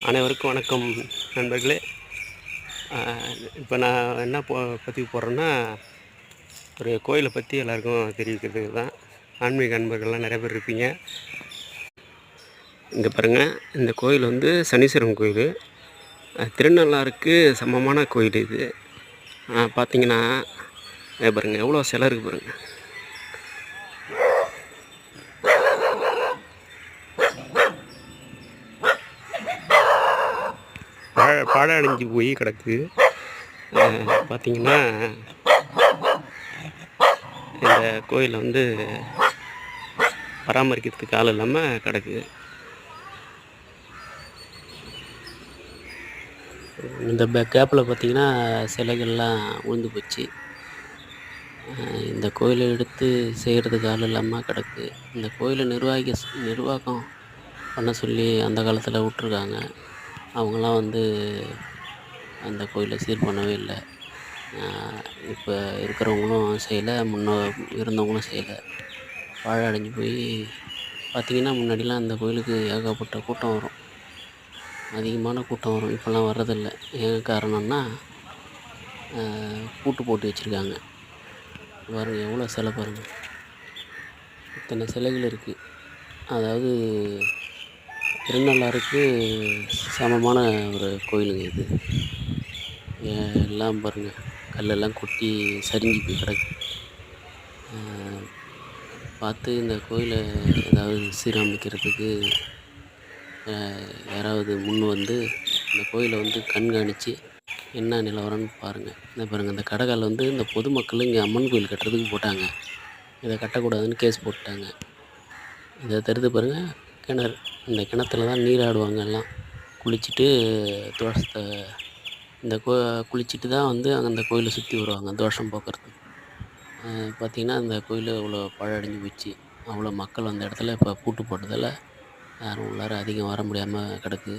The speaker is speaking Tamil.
அனைவருக்கும் வணக்கம் நண்பர்களே. இப்போ நான் என்ன போ பதிவு போடுறேன்னா ஒரு கோயிலை பற்றி எல்லாருக்கும் தெரிவிக்கிறதுக்கு தான். ஆன்மீக அன்பர்கள்லாம் நிறைய பேர் இருப்பீங்க. இங்கே பாருங்கள் இந்த கோயில் வந்து சனீஸ்வரன் கோயில். திருநள்ளாருக்கு திருநள்ளாறுக்கு சமமான கோயில் இது. பார்த்தீங்கன்னா பாருங்கள் எவ்வளோ சிலை இருக்குது பாருங்கள் பாழ அடைஞ்சு போய் கிடக்கு. பார்த்திங்கன்னா பார்த்தீங்கன்னா இந்த கோயிலை வந்து பராமரிக்கிறதுக்கு ஆள் இல்லாமல் கிடக்கு. இந்த கேப்பில் பார்த்தீங்கன்னா சிலைகள்லாம் உழுந்து போச்சு. இந்த கோயிலை எடுத்து செய்கிறதுக்கு ஆள் இல்லாமல் கிடக்கு. இந்த கோயிலை நிர்வாகி நிர்வாகம் பண்ண சொல்லி அந்த காலத்தில் விட்ருக்காங்க அவங்களாம் வந்து அந்த கோயிலை சீர் பண்ணவே இல்லை. இப்போ இருக்கிறவங்களும் செய்யலை முன்ன இருந்தவங்களும் செய்யலை. வாழை அடைஞ்சு போய் பார்த்திங்கன்னா முன்னாடிலாம் அந்த கோயிலுக்கு ஏகப்பட்ட கூட்டம் வரும். அதிகமான கூட்டம் வரும். இப்போல்லாம் வர்றதில்லை. ஏன் காரணம்னா கூட்டு போட்டு வச்சுருக்காங்க. வரும் எவ்வளோ சிலை பாருங்கள் இத்தனை சிலைகள் இருக்குது. அதாவது திருநள்ளாறுக்கு சமமான ஒரு கோயிலுங்க இது. எல்லாம் பாருங்கள் கல்லெல்லாம் கொட்டி சரிஞ்சு போய் கிடக்கு. பார்த்து இந்த கோயிலை ஏதாவது சீரமைக்கிறதுக்கு யாராவது முன் வந்து இந்த கோயிலை வந்து கண்காணித்து என்ன நிலவரம்னு பாருங்கள் இந்த பாருங்கள் இந்த கடைக்கால் வந்து இந்த பொதுமக்கள் இங்கே அம்மன் கோயில் கட்டுறதுக்கு போட்டாங்க. இதை கட்டக்கூடாதுன்னு கேஸ் போட்டாங்க இதை தருது பாருங்கள் கிணறு. இந்த கிணத்துல தான் நீராடுவாங்க எல்லாம் குளிச்சுட்டு தோஷத்தை இந்த கோ குளிச்சுட்டு தான் வந்து அங்கே அந்த கோயிலை சுற்றி வருவாங்க தோஷம் போக்குறதுக்கு. பார்த்திங்கன்னா அந்த கோயில் இவ்வளோ பழடைஞ்சு போச்சு. அவ்வளோ மக்கள் அந்த இடத்துல இப்போ பூட்டு போட்டதால் யாரும் உள்ளார அதிகம் வர முடியாமல் கிடக்கு.